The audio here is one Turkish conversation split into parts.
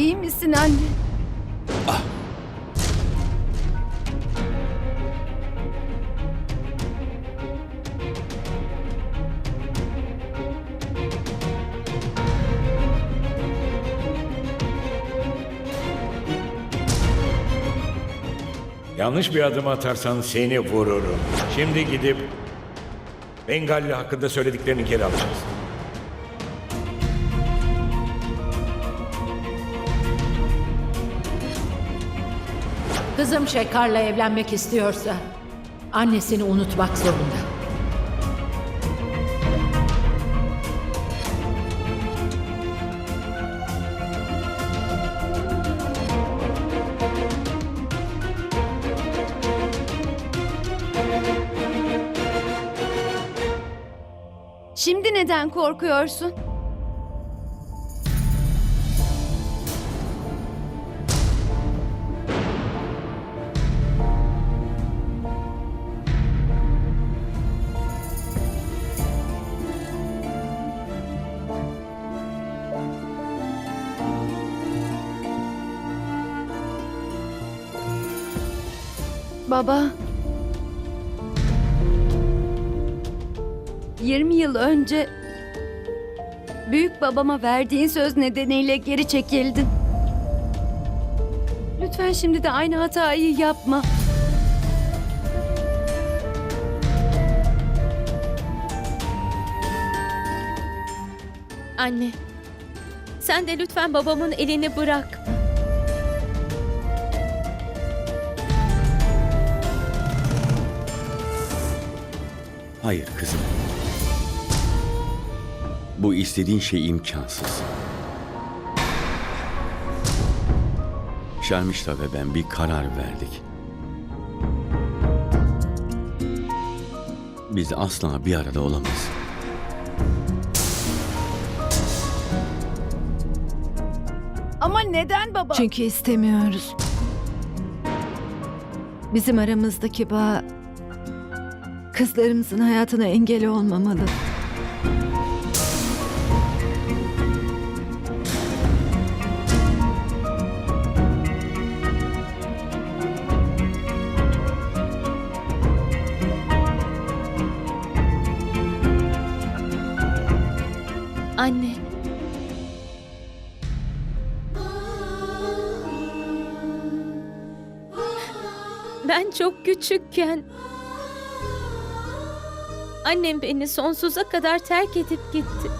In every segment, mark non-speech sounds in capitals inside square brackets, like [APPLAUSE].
İyi misin anne? Yanlış bir adım atarsan seni vururum. Şimdi gidip Bengalli hakkında söylediklerini geri alacaksın. Kızım Şekar'la evlenmek istiyorsa annesini unutmak zorunda. Şimdi neden korkuyorsun? Baba. 20 yıl önce büyük babama verdiğin söz nedeniyle geri çekildin. Lütfen şimdi de aynı hatayı yapma. Anne, sen de lütfen babamın elini bırak. Hayır kızım. Bu istediğin şey imkansız. Şermişta ve ben bir karar verdik. Biz asla bir arada olamayız. Ama neden baba? Çünkü istemiyoruz. Bizim aramızdaki bağ kızlarımızın hayatına engel olmamalı. Anne. Ben çok küçükken annem beni sonsuza kadar terk edip gitti.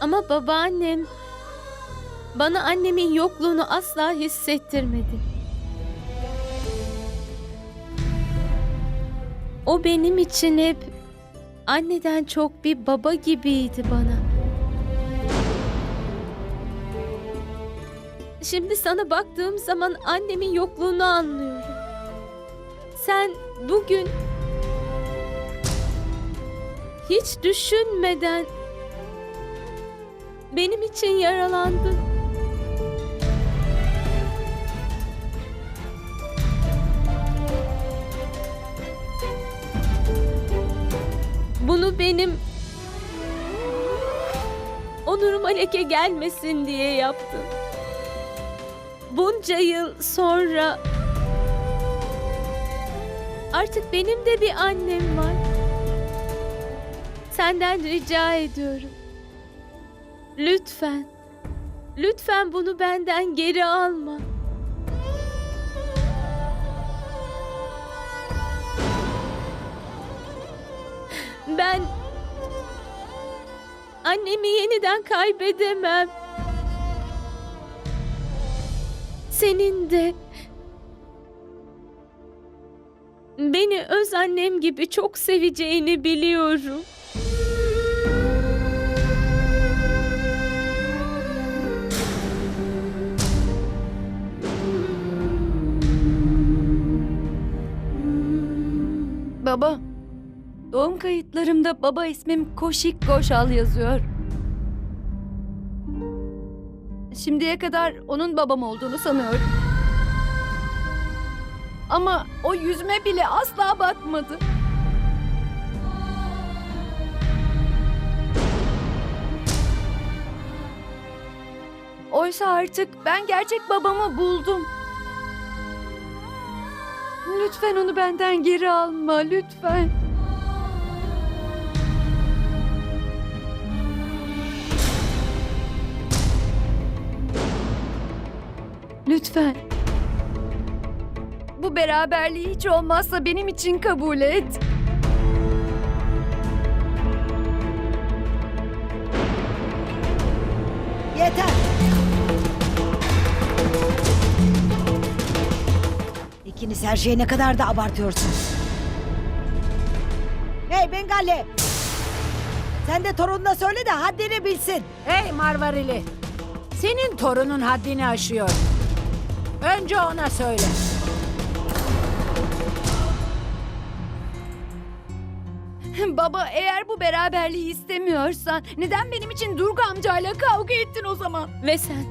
Ama babaannem bana annemin yokluğunu asla hissettirmedi. O benim için hep anneden çok bir baba gibiydi bana. Şimdi sana baktığım zaman annemin yokluğunu anlıyorum. Sen bugün hiç düşünmeden benim için yaralandın. Bunu benim onuruma leke gelmesin diye yaptım. Bunca yıl sonra artık benim de bir annem var. Senden rica ediyorum. Lütfen. Lütfen bunu benden geri alma. Ben annemi yeniden kaybedemem. Senin de beni öz annem gibi çok seveceğini biliyorum. Baba. Doğum kayıtlarımda baba ismim Koşik Koşal yazıyor. Şimdiye kadar onun babam olduğunu sanıyorum. Ama o yüzme bile asla bakmadı. Oysa artık ben gerçek babamı buldum. Lütfen onu benden geri alma, lütfen. Lütfen. Bu beraberliği hiç olmazsa benim için kabul et. Yeter. İkiniz her şeyi ne kadar da abartıyorsunuz. Hey Bengali. Sen de torununa söyle de haddini bilsin. Hey Marvarili! Senin torunun haddini aşıyor. Önce ona söyle. [LAUGHS] Baba eğer bu beraberliği istemiyorsan neden benim için Durga amcayla kavga ettin o zaman? Ve sen?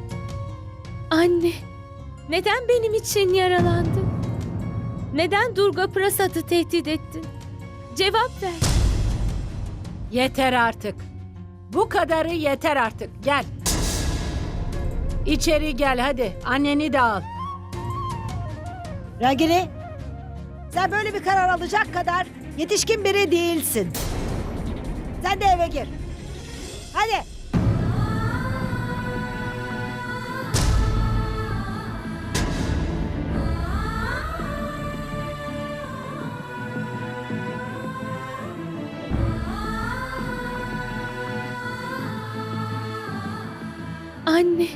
Anne, neden benim için yaralandın? Neden Durga Prasad'ı tehdit ettin? Cevap ver. Yeter artık. Bu kadarı yeter artık. Gel. İçeri gel hadi. Anneni de al. Ragini. Sen böyle bir karar alacak kadar yetişkin biri değilsin. Sen de eve gir. Hadi. Anne.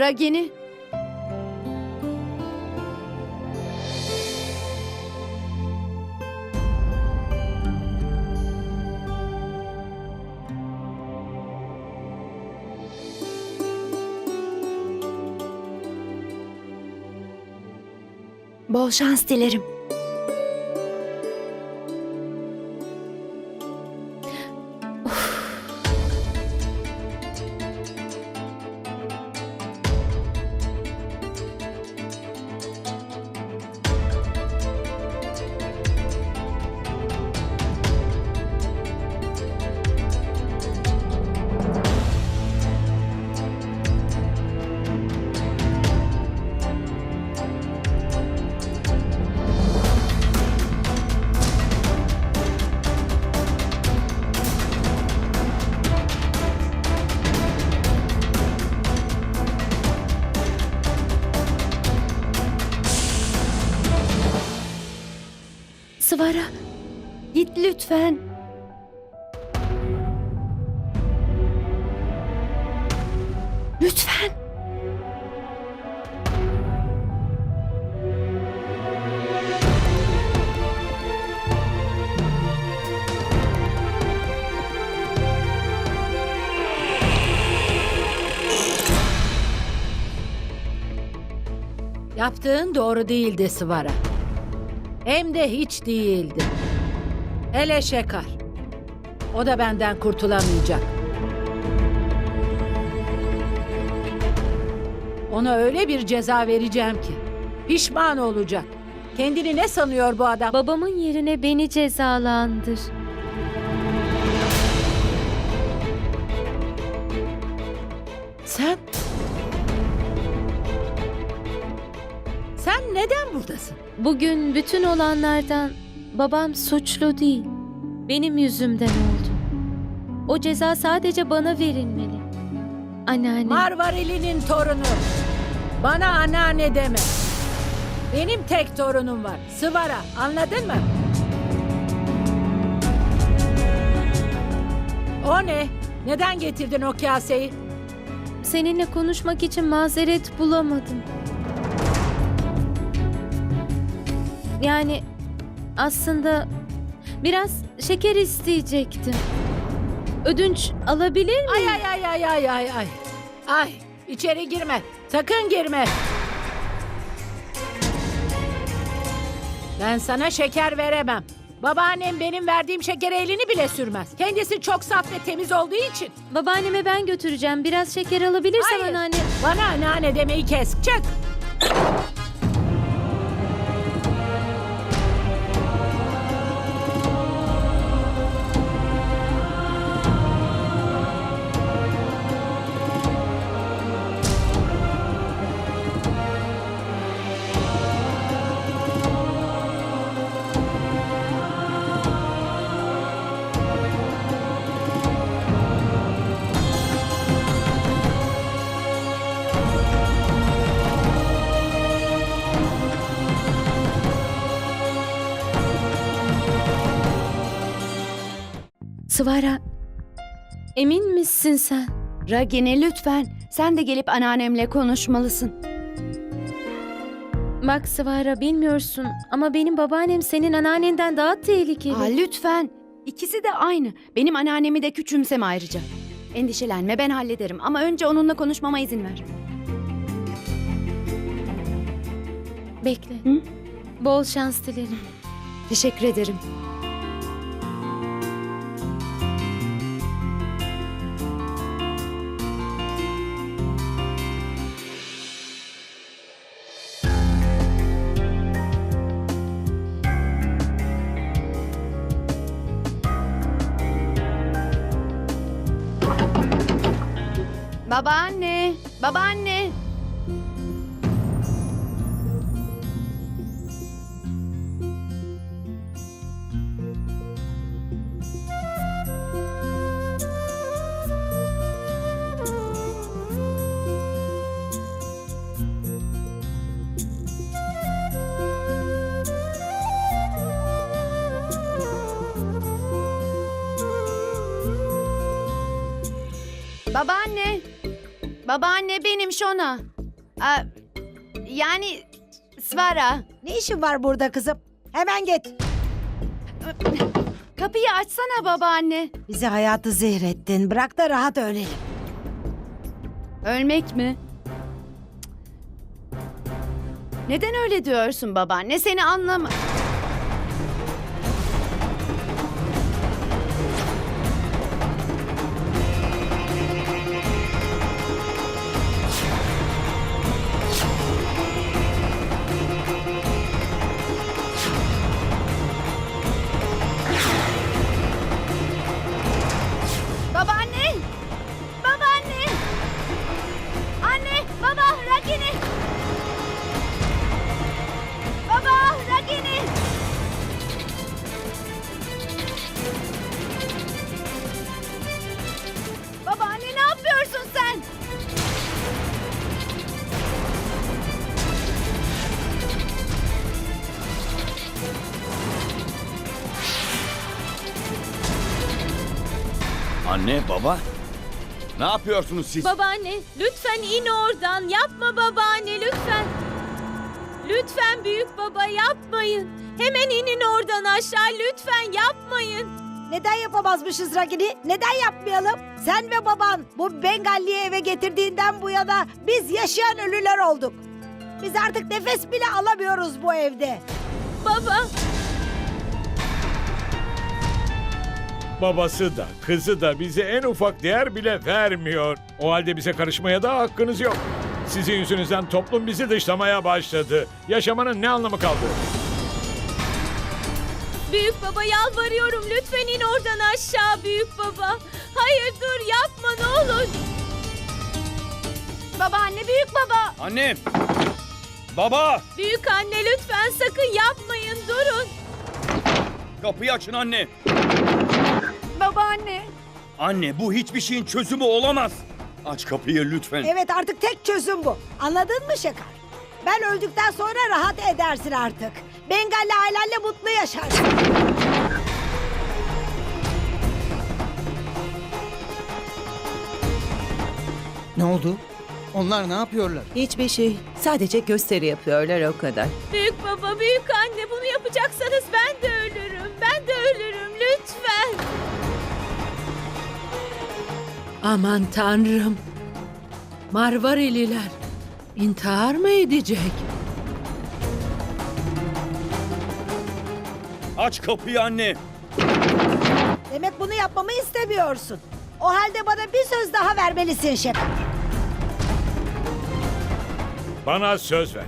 Ragini. Bol şans dilerim. Sıvara. Git lütfen. Lütfen. Yaptığın doğru değildi Sıvara. Hem de hiç değildi. Hele Şekar. O da benden kurtulamayacak. Ona öyle bir ceza vereceğim ki pişman olacak. Kendini ne sanıyor bu adam? Babamın yerine beni cezalandır. Bugün bütün olanlardan babam suçlu değil. Benim yüzümden oldu. O ceza sadece bana verilmeli. Anneanne. Marvarili'nin torunu. Bana anneanne deme. Benim tek torunum var. Sıvara. Anladın mı? O ne? Neden getirdin o kaseyi? Seninle konuşmak için mazeret bulamadım. Yani aslında biraz şeker isteyecektim. Ödünç alabilir miyim? Ay ay ay ay ay ay ay. Ay içeri girme. Sakın girme. Ben sana şeker veremem. Babaannem benim verdiğim şekere elini bile sürmez. Kendisi çok saf ve temiz olduğu için. Babaanneme ben götüreceğim. Biraz şeker alabilirsem Hayır. anneanne. Bana anneanne demeyi kes. Çık. Sıvara. Emin misin sen? Ragini lütfen sen de gelip anneannemle konuşmalısın. Bak Sıvara bilmiyorsun ama benim babaannem senin anneannenden daha tehlikeli. Aa, lütfen. İkisi de aynı. Benim anneannemi de küçümseme ayrıca. Endişelenme ben hallederim ama önce onunla konuşmama izin ver. Bekle. Hı? Bol şans dilerim. Teşekkür ederim. Babaanne. Babaanne benim Şona. Aa, yani Svara. Ne işin var burada kızım? Hemen git. Kapıyı açsana babaanne. Bizi hayatı zehrettin. Bırak da rahat ölelim. Ölmek mi? Neden öyle diyorsun babaanne? Seni anlama... Anne, baba. Ne yapıyorsunuz siz? Babaanne lütfen in oradan. Yapma babaanne lütfen. Lütfen büyük baba yapmayın. Hemen inin oradan aşağı lütfen yapmayın. Neden yapamazmışız Ragini? Neden yapmayalım? Sen ve baban bu Bengalli'yi eve getirdiğinden bu yana biz yaşayan ölüler olduk. Biz artık nefes bile alamıyoruz bu evde. Baba, Babası da kızı da bize en ufak değer bile vermiyor. O halde bize karışmaya da hakkınız yok. Sizin yüzünüzden toplum bizi dışlamaya başladı. Yaşamanın ne anlamı kaldı? büyük baba yalvarıyorum lütfen in oradan aşağı büyük baba. Hayır dur yapma ne olur. Babaanne, büyük baba. Anne! Baba! Büyük anne lütfen sakın yapmayın durun. Kapıyı açın anne. Babaanne. Anne bu hiçbir şeyin çözümü olamaz. Aç kapıyı lütfen. Evet artık tek çözüm bu. Anladın mı Şakar? Ben öldükten sonra rahat edersin artık. Bengalli ailenle mutlu yaşarsın. Ne oldu? Onlar ne yapıyorlar? Hiçbir şey. Sadece gösteri yapıyorlar o kadar. Büyük baba, büyük anne bunu yapacaksanız ben de ölürüm. Ben de ölürüm Aman tanrım. Marvarililer intihar mı edecek? Aç kapıyı anne. Demek bunu yapmamı istemiyorsun. O halde bana bir söz daha vermelisin Şakar. Bana söz ver.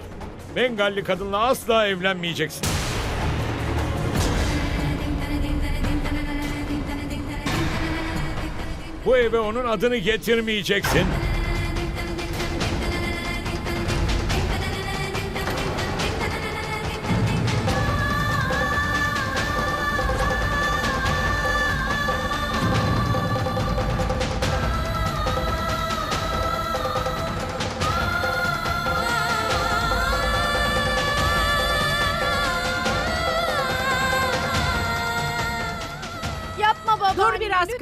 Bengalli kadınla asla evlenmeyeceksin. Bu eve onun adını getirmeyeceksin.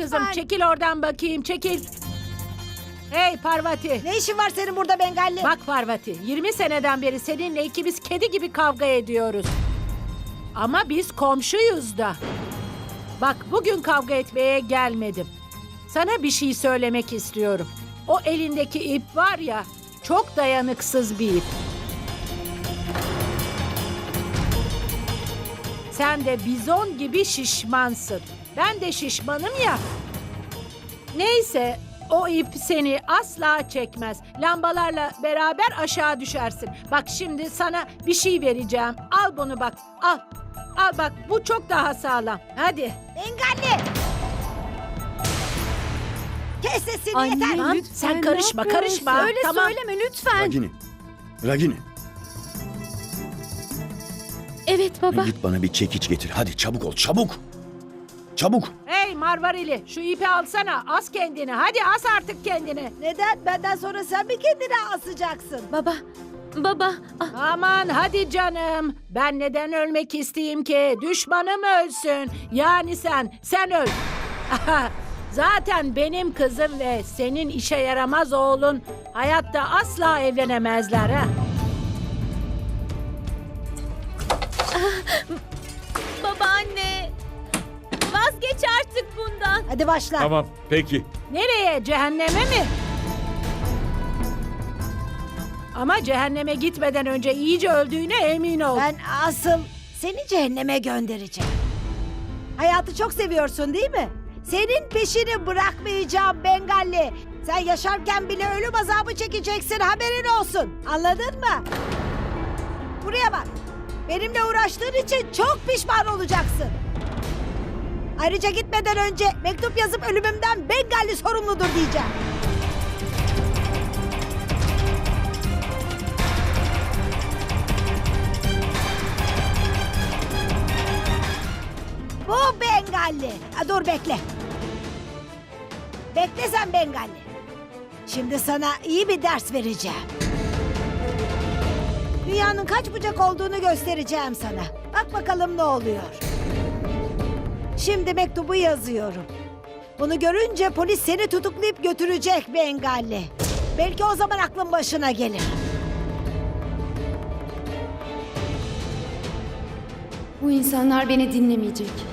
Biraz lütfen. kızım. Çekil oradan bakayım. Çekil. Hey Parvati. Ne işin var senin burada Bengalli? Bak Parvati, 20 seneden beri seninle ikimiz kedi gibi kavga ediyoruz. Ama biz komşuyuz da. Bak bugün kavga etmeye gelmedim. Sana bir şey söylemek istiyorum. O elindeki ip var ya, çok dayanıksız bir ip. Sen de bizon gibi şişmansın. Ben de şişmanım ya. Neyse o ip seni asla çekmez. Lambalarla beraber aşağı düşersin. Bak şimdi sana bir şey vereceğim. Al bunu bak. Al. Al bak bu çok daha sağlam. Hadi. Bengalli! Kes sesini Anne, yeter. Lütfen, sen ne karışma yapıyorsun? karışma. Öyle tamam. söyleme lütfen. Ragini. Ragini. Evet baba. Git bana bir çekiç getir. Hadi çabuk ol çabuk. Çabuk. Hey Marvarili şu ipi alsana. As kendini. Hadi as artık kendini. Neden? Benden sonra sen mi kendini asacaksın? Baba, baba. Ah, Aman hadi canım. Ben neden ölmek isteyeyim ki? Düşmanım ölsün. Yani sen, sen öl. [LAUGHS] Zaten benim kızım ve senin işe yaramaz oğlun hayatta asla evlenemezler ha. babaanne. Vazgeç artık bundan. Hadi başla. Tamam, peki. Nereye? Cehenneme mi? Ama cehenneme gitmeden önce iyice öldüğüne emin ol. Ben asıl seni cehenneme göndereceğim. Hayatı çok seviyorsun değil mi? Senin peşini bırakmayacağım Bengalli. Sen yaşarken bile ölüm azabı çekeceksin haberin olsun. Anladın mı? Buraya bak. Benimle uğraştığın için çok pişman olacaksın. Ayrıca gitmeden önce mektup yazıp ölümümden Bengalli sorumludur diyeceğim. Bu Bengalli. Ha, dur bekle. Bekle sen Bengalli. Şimdi sana iyi bir ders vereceğim. Dünyanın kaç bucak olduğunu göstereceğim sana. Bak bakalım ne oluyor. Şimdi mektubu yazıyorum. Bunu görünce polis seni tutuklayıp götürecek Bengalli. Belki o zaman aklın başına gelir. Bu insanlar beni dinlemeyecek.